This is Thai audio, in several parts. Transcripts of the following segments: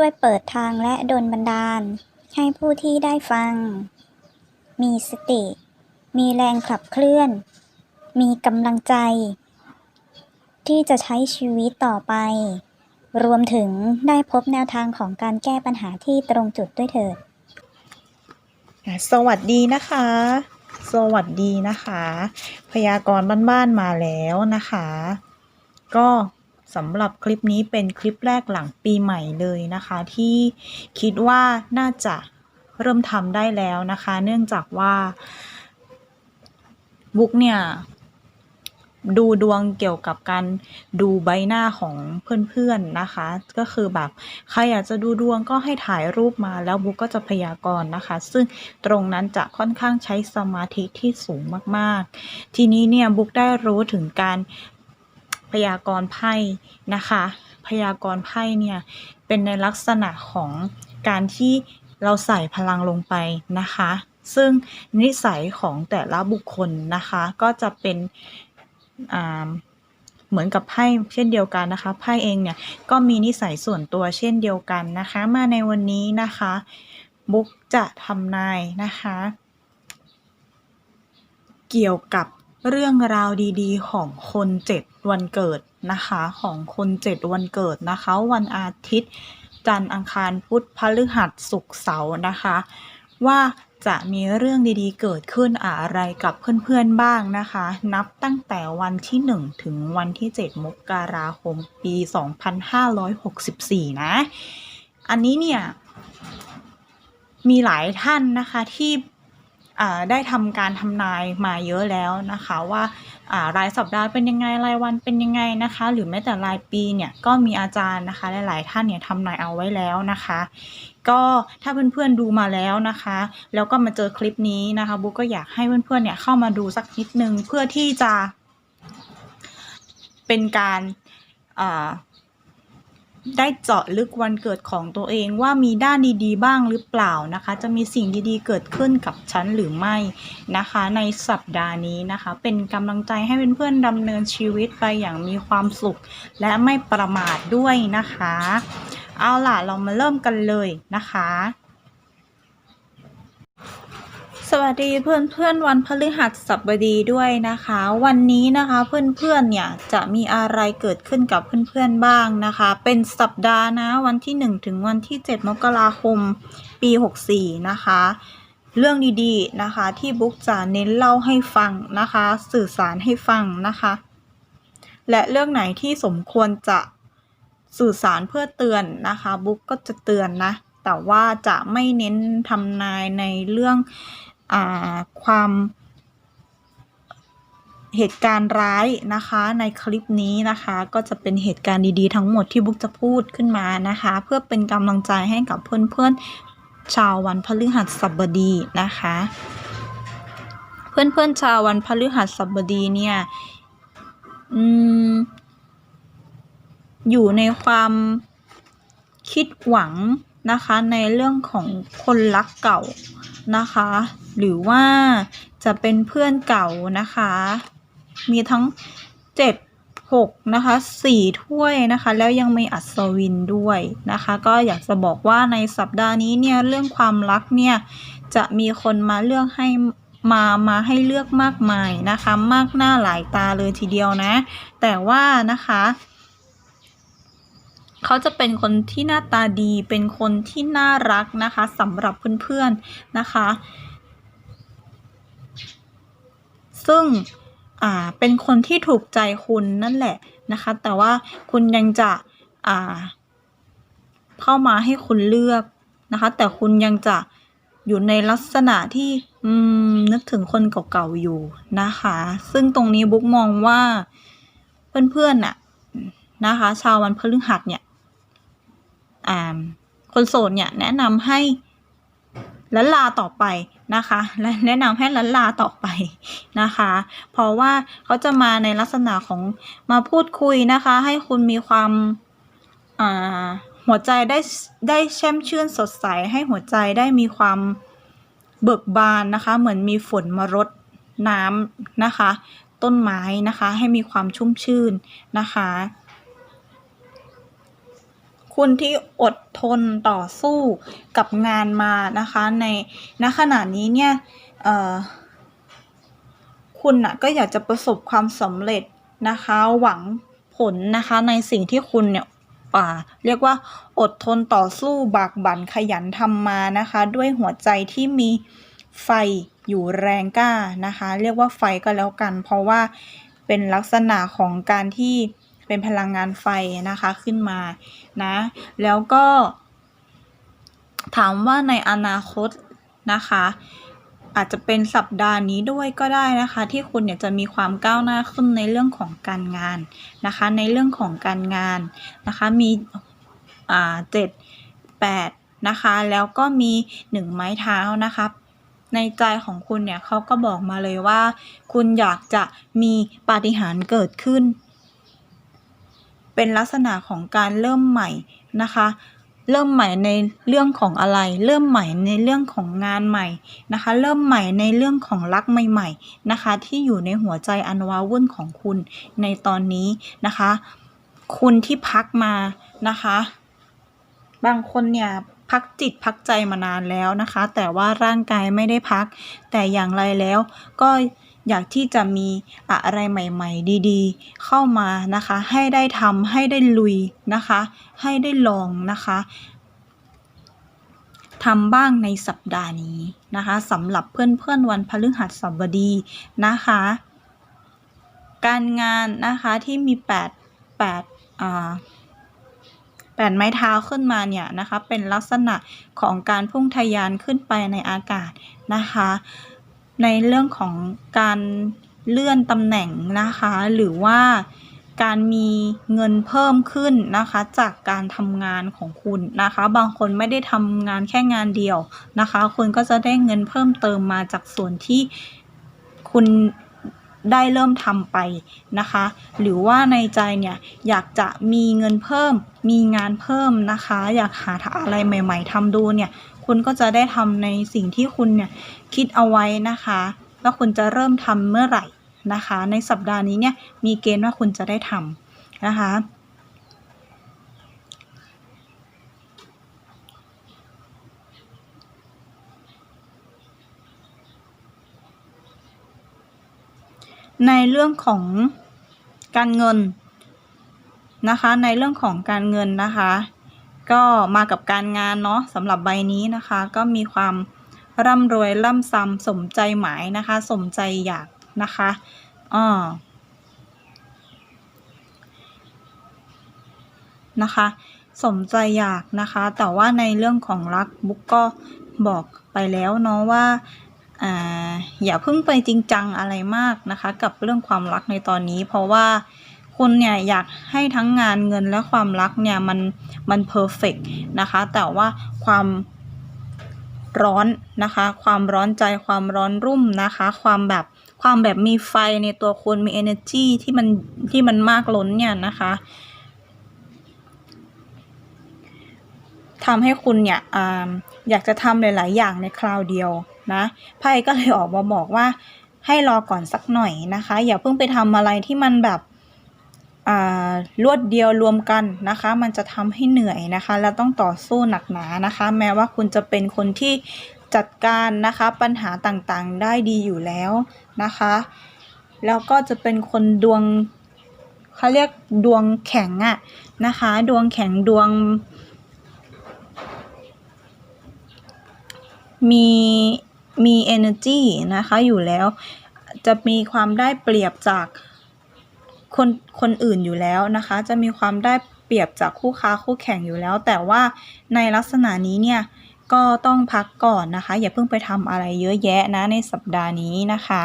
ช่วยเปิดทางและดลบันดาล ให้ผู้ที่ได้ฟัง มีสติ มีแรงขับเคลื่อน มีกำลังใจ ที่จะใช้ชีวิตต่อไป รวมถึงได้พบแนวทางของการแก้ปัญหาที่ตรงจุดด้วยเถิดสวัสดีนะคะ สวัสดีนะคะ พยากรณ์บ้านๆมาแล้วนะคะ ก็ สำหรับคลิปนี้เป็นคลิปแรกหลังปีใหม่เลยนะคะ ที่คิดว่าน่าจะเริ่มทำได้แล้วนะคะ เนื่องจากว่าบุ๊กเนี่ยดูดวงเกี่ยวกับการดูใบหน้าของเพื่อนๆนะคะ ก็คือแบบใครอยากจะดูดวงก็ให้ถ่ายรูปมาแล้วบุ๊กก็จะพยากรณ์นะคะ ซึ่งตรงนั้นจะค่อนข้างใช้สมาธิที่สูงมากๆ ทีนี้เนี่ยบุ๊กได้รู้ถึงการ ยากรณ์ไพ่นะคะ พยากรณ์ไพ่เนี่ยเป็นในลักษณะของการที่เราใส่พลังลงไปนะคะ ซึ่งนิสัยของแต่ละบุคคลนะคะ ก็จะเป็นเหมือนกับไพ่เช่นเดียวกันนะคะไพ่เองเนี่ยก็มีนิสัยส่วนตัวเช่นเดียวกันนะคะ มาในวันนี้นะคะบุ๊กจะทำนายนะคะ เกี่ยวกับ เรื่องราวดีๆ ของคนเจ็ดวันเกิดนะคะ ของคนเจ็ดวันเกิดนะคะ วันอาทิตย์ จันทร์อังคารพุธพฤหัสศุกร์เสาร์นะคะ ว่าจะมีเรื่องดีๆ เกิดขึ้นอะไรกับเพื่อนๆบ้างนะคะ นับตั้งแต่วันที่ 1 ถึงวันที่ 7 มกราคม ปี 2564 นะ อันนี้เนี่ย มีหลายท่านนะคะที่ ได้ทำการทำนายมาเยอะแล้วนะคะว่ารายสัปดาห์เป็นยังไงรายวันเป็นยังไงนะคะ หรือแม้แต่รายปีเนี่ยก็มีอาจารย์นะคะหลาย ๆ ท่านเนี่ยทำนายเอาไว้แล้วนะคะ ก็ถ้าเพื่อนๆดูมาแล้วนะคะ แล้วก็มาเจอคลิปนี้นะคะบุ๊กก็อยากให้เพื่อนๆเนี่ยเข้ามาดูสักนิดนึงเพื่อที่จะเป็นการ ได้เจาะลึกวันเกิดของตัวเองว่ามีด้านดีๆ บ้างหรือเปล่านะคะ จะมีสิ่งดีๆ เกิดขึ้นกับฉันหรือไม่นะคะ ในสัปดาห์นี้นะคะ เป็นกำลังใจให้เพื่อนๆดำเนินชีวิตไปอย่างมีความสุข และไม่ประมาทด้วยนะคะ เอาล่ะเรามาเริ่มกันเลยนะคะ วัสดีเพื่อนเพื่อนๆวันพฤหัสบดีด้วยนะคะ วันนี้นะคะเพื่อนเพื่อนๆเนี่ยจะมีอะไรเกิดขึ้นกับเพื่อนเพื่อนๆบ้างนะคะ เป็นสัปดาห์นะวันที่ 1 ถึงวันที่ 7 มกราคม ปี 64 นะคะ เรื่องดีๆนะคะที่บุ๊กจะเน้นเล่าให้ฟังนะคะ สื่อสารให้ฟังนะคะ และเรื่องไหนที่สมควรจะสื่อสารเพื่อเตือนนะคะ บุ๊กก็จะเตือนนะแต่ว่าจะไม่เน้นทำนายในเรื่อง ความเหตุการณ์ร้ายนะคะในคลิปนี้นะคะก็จะเป็นเหตุการณ์ดีๆทั้งหมดที่บุ๊กจะพูดขึ้นมานะคะ เพื่อเป็นกำลังใจให้กับเพื่อนๆชาววันพฤหัสบดีนะคะ เพื่อนๆชาววันพฤหัสบดีเนี่ยอืมอยู่ในความคิดหวัง นะคะ ในเรื่องของคนรักเก่านะคะ หรือว่าจะเป็นเพื่อนเก่านะคะ มีทั้งเจ็ดหกนะคะสี่ถ้วยนะคะ แล้วยังมีอัศวินด้วยนะคะ ก็อยากจะบอกว่าในสัปดาห์นี้เนี่ยเรื่องความรักเนี่ยจะมีคนมาเลือกให้มามาให้เลือกมากมายนะคะ มากหน้าหลายตาเลยทีเดียวนะ แต่ว่านะคะ เขาจะเป็นคนที่หน้าตาดี เป็นคนที่น่ารักนะคะสำหรับเพื่อนๆนะคะ ซึ่งอ่าเป็นคนที่ถูกใจคุณนั่นแหละนะคะ แต่ว่าคุณยังจะอ่าเข้ามาให้คุณเลือกนะคะ แต่คุณยังจะอยู่ในลักษณะที่อืมนึกถึงคนเก่าๆอยู่นะคะ ซึ่งตรงนี้บุ๊กมองว่าเพื่อนๆน่ะนะคะ ชาววันพฤหัสเนี่ย คนโสดเนี่ยแนะนำให้ลันลาต่อไปนะคะ และแนะนำให้ลันลาต่อไปนะคะ เพราะว่าเขาจะมาในลักษณะของมาพูดคุยนะคะ ให้คุณมีความอ่าหัวใจได้ได้แช่มชื่นสดใส ให้หัวใจได้มีความเบิกบานนะคะ เหมือนมีฝนมารดน้ำนะคะ ต้นไม้นะคะ ให้มีความชุ่มชื่นนะคะ คุณที่อดทนต่อสู้กับงานมานะคะในณขณะนี้เนี่ยคุณน่ะก็อยากจะประสบความสำเร็จนะคะ หวังผลนะคะในสิ่งที่คุณเนี่ยเรียกว่าอดทนต่อสู้บากบั่นขยันทำมานะคะ ด้วยหัวใจที่มีไฟอยู่แรงกล้านะคะ เรียกว่าไฟก็แล้วกัน เพราะว่าเป็นลักษณะของการที่ เป็นพลังงานไฟนะคะขึ้นมานะ แล้วก็ ถามว่าในอนาคตนะคะ อาจจะเป็นสัปดาห์นี้ด้วยก็ได้นะคะ ที่คุณเนี่ยจะมีความก้าวหน้าขึ้นในเรื่องของการงานนะคะ ในเรื่องของการงานนะคะ มีอ่าเจ็ดแปดนะคะ แล้วก็มีหนึ่งไม้เท้านะคะในใจของคุณเนี่ยเขาก็บอกมาเลยว่า คุณอยากจะมีปาฏิหาริย์เกิดขึ้น เป็นลักษณะของการเริ่มใหม่นะคะ เริ่มใหม่ในเรื่องของอะไร เริ่มใหม่ในเรื่องของงานใหม่นะคะ เริ่มใหม่ในเรื่องของรักใหม่ๆนะคะ ที่อยู่ในหัวใจอันว้าวุ่นของคุณในตอนนี้นะคะ คุณที่พักมานะคะ บางคนเนี่ยพักจิตพักใจมานานแล้วนะคะ แต่ว่าร่างกายไม่ได้พัก แต่อย่างไรแล้วก็ อยากที่จะมีอะไรใหม่ๆ ดีๆ เข้ามานะคะ ให้ได้ทำให้ได้ลุยนะคะ ให้ได้ลองนะคะทำบ้างในสัปดาห์นี้นะคะสำหรับเพื่อนๆวันพฤหัสบดีนะคะ การงานนะคะที่มีแปดแปดอ่าแปดไม้เท้าขึ้นมาเนี่ยนะคะเป็นลักษณะของการพุ่งทะยานขึ้นไปในอากาศนะคะ ในเรื่องของการเลื่อนตำแหน่งนะคะ หรือว่าการมีเงินเพิ่มขึ้นนะคะ จากการทำงานของคุณนะคะ บางคนไม่ได้ทำงานแค่งานเดียวนะคะคุณก็จะได้เงินเพิ่มเติมมาจากส่วนที่คุณได้เริ่มทำไปนะคะ หรือว่าในใจเนี่ยอยากจะมีเงินเพิ่ม มีงานเพิ่มนะคะ อยากหาอะไรใหม่ ๆทำดูเนี่ย คุณก็จะได้ทำในสิ่งที่คุณเนี่ยคิดเอาไว้นะคะว่าคุณจะเริ่มทำเมื่อไหร่นะคะ ในสัปดาห์นี้เนี่ยมีเกณฑ์ว่าคุณจะได้ทำนะคะในเรื่องของการเงินนะคะ ในเรื่องของการเงินนะคะ ก็มากับการงานเนาะสำหรับใบนี้นะคะ ก็มีความร่ำรวยร่ำซ้ำสมใจหมายนะคะ สมใจอยากนะคะอ่านะคะ สมใจอยากนะคะ แต่ว่าในเรื่องของรักบุ๊กก็บอกไปแล้วเนาะว่าอ่าอย่าเพิ่งไปจริงจังอะไรมากนะคะ กับเรื่องความรักในตอนนี้ เพราะว่า คุณเนี่ยอยากให้ทั้งงานเงินและความรักเนี่ยมันมันเพอร์เฟกนะคะ แต่ว่าความร้อนนะคะ ความร้อนใจความร้อนรุ่มนะคะ ความแบบความแบบมีไฟในตัวคุณมี energy ที่มันที่มันมากล้นเนี่ยนะคะทำให้คุณเนี่ยออยากจะทำหลาย ๆ อย่างในคราวเดียวนะไพ่ก็เลยออกมาบอกว่าให้รอก่อนสักหน่อยนะคะ อย่าเพิ่งไปทำอะไรที่มันแบบ อ่ารวดเดียวรวมกันนะคะ มันจะทำให้เหนื่อยนะคะ แล้วต้องต่อสู้หนักหนานะคะ แม้ว่าคุณจะเป็นคนที่จัดการนะคะปัญหาต่างๆได้ดีอยู่แล้วนะคะ แล้วก็จะเป็นคนดวงเขาเรียกดวงแข็งอะนะคะ ดวงแข็งดวง มีมี energy นะคะอยู่แล้ว จะมีความได้เปรียบจาก คนคนอื่นอยู่แล้วนะคะ จะมีความได้เปรียบจากคู่ค้าคู่แข่งอยู่แล้ว แต่ว่าในลักษณะนี้เนี่ยก็ต้องพักก่อนนะคะ อย่าเพิ่งไปทำอะไรเยอะแยะนะในสัปดาห์นี้นะคะ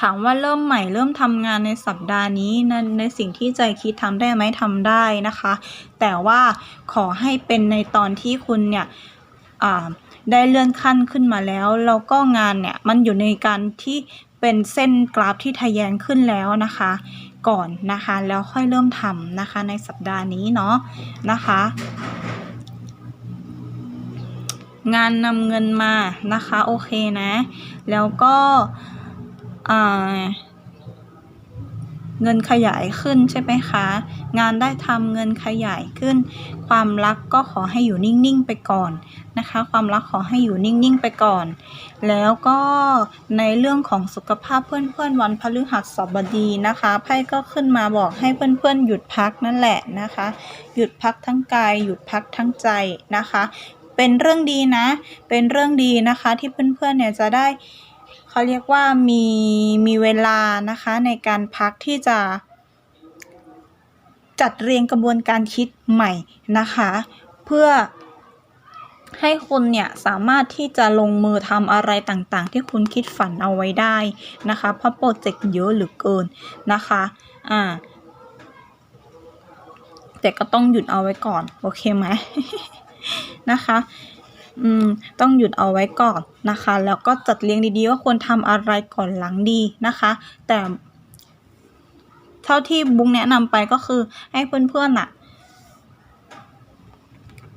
ถามว่าเริ่มใหม่เริ่มทำงานในสัปดาห์นี้ในในสิ่งที่ใจคิดทำได้ไหมทำได้นะคะ แต่ว่าขอให้เป็นในตอนที่คุณเนี่ยได้เลื่อนขั้นขึ้นมาแล้วแล้วก็งานเนี่ยมันอยู่ในการที่ เป็นเส้นกราฟที่ทะแยงขึ้นแล้วนะคะ ก่อนนะคะ แล้วค่อยเริ่มทำนะคะ ในสัปดาห์นี้เนาะนะคะ งานนำเงินมานะคะ โอเคนะ แล้วก็อ่า เงินขยายขึ้นใช่ไหมคะ งานได้ทำเงินขยายขึ้น ความรักก็ขอให้อยู่นิ่ง ๆ ไปก่อนนะคะ ความรักขอให้อยู่นิ่ง ๆ ไปก่อน แล้วก็ในเรื่องของสุขภาพเพื่อน ๆ วันพฤหัสบดีนะคะไพ่ก็ขึ้นมาบอกให้เพื่อน ๆ หยุดพักนั่นแหละนะคะ หยุดพักทั้งกาย หยุดพักทั้งใจนะคะ เป็นเรื่องดีนะ เป็นเรื่องดีนะคะที่เพื่อนๆเนี่ยจะได้ เขาเรียกว่ามีมีเวลานะคะในการพักที่จะ จัดเรียงกระบวนการคิดใหม่นะคะ เพื่อให้คุณเนี่ยสามารถที่จะลงมือทำอะไรต่างๆ ที่คุณคิดฝันเอาไว้ได้นะคะ เพราะโปรเจกต์เยอะเหลือเกินนะคะอ่าแต่ก็ต้องหยุดเอาไว้ก่อน โอเคไหม นะคะ อืมต้องหยุดเอาไว้ก่อนนะคะ แล้วก็จัดเรียงดีๆว่าควรทำอะไรก่อนหลังดีนะคะ แต่เท่าที่บุ๊กแนะนำไปก็คือให้เพื่อนๆน่ะ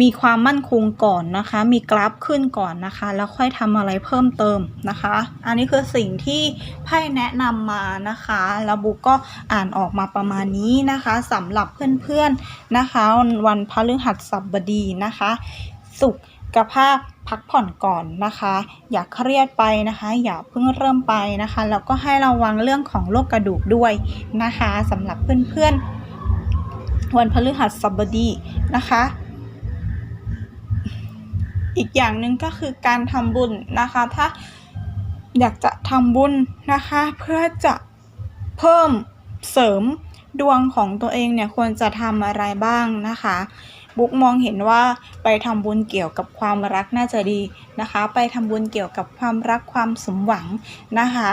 มีความมั่นคงก่อนนะคะ มีกราฟขึ้นก่อนนะคะ แล้วค่อยทำอะไรเพิ่มเติมนะคะ อันนี้คือสิ่งที่ไพ่แนะนำมานะคะ แล้วบุ๊กก็อ่านออกมาประมาณนี้นะคะสำหรับเพื่อนๆนะคะ วันพฤหัสบดีนะคะ สุข กภาพพักผ่อนก่อนนะคะ อย่าเครียดไปนะคะ อย่าเพิ่งเริ่มไปนะคะ แล้วก็ให้ระวังเรื่องของโรคกระดูกด้วยนะคะสำหรับเพื่อนๆ วันพฤหัสบดีนะคะอีกอย่างหนึ่งก็คือการทำบุญนะคะ ถ้าอยากจะทำบุญนะคะ เพื่อจะเพิ่มเสริมดวงของตัวเองเนี่ยควรจะทำอะไรบ้างนะคะ บุ๊กมองเห็นว่าไปทำบุญเกี่ยวกับความรักน่าจะดีนะคะ ไปทำบุญเกี่ยวกับความรักความสมหวังนะคะ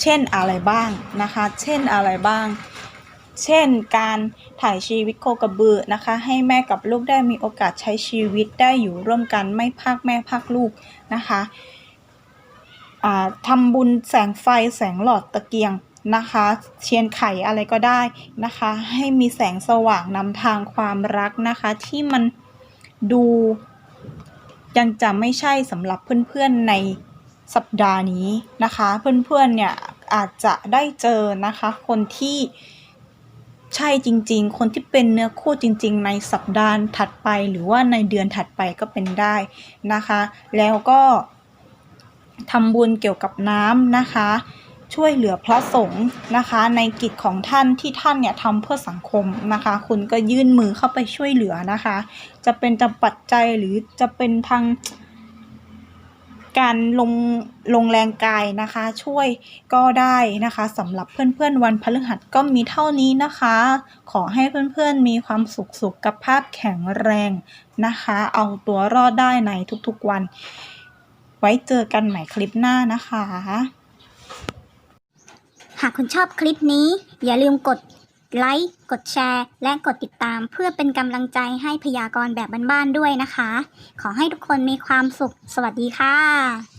เช่นอะไรบ้างนะคะ เช่นอะไรบ้างเช่นการถ่ายชีวิตโคกระบือนะคะ ให้แม่กับลูกได้มีโอกาสใช้ชีวิตได้อยู่ร่วมกันไม่พากแม่พากลูกนะคะทำบุญแสงไฟแสงหลอดตะเกียง นะคะ เทียนไขอะไรก็ได้นะคะ ให้มีแสงสว่างนำทางความรักนะคะ ที่มันดูยังจะไม่ใช่สำหรับเพื่อนๆในสัปดาห์นี้นะคะ เพื่อนๆเนี่ยอาจจะได้เจอนะคะ คนที่ใช่จริง ๆ คนที่เป็นเนื้อคู่จริง ๆ ในสัปดาห์ถัดไปหรือว่าในเดือนถัดไปก็เป็นได้นะคะ แล้วก็ทำบุญเกี่ยวกับน้ำนะคะ ช่วยเหลือพระสงฆ์นะคะ ในกิจของท่านที่ท่านเนี่ยทำเพื่อสังคมนะคะ คุณก็ยื่นมือเข้าไปช่วยเหลือนะคะ จะเป็นจะปัจจัยหรือจะเป็นทางการลงลงแรงกายนะคะ ช่วยก็ได้นะคะสำหรับเพื่อนๆวันพฤหัสก็มีเท่านี้นะคะ ขอให้เพื่อนๆมีความสุขสุขภาพแข็งแรงนะคะ เอาตัวรอดได้ในทุกๆวัน ไว้เจอกันใหม่คลิปหน้านะคะ หากคุณชอบคลิปนี้ อย่าลืมกดไลค์ กดแชร์ และกดติดตามเพื่อเป็นกำลังใจให้พยากรณ์แบบบ้านๆด้วยนะคะ ขอให้ทุกคนมีความสุข สวัสดีค่ะ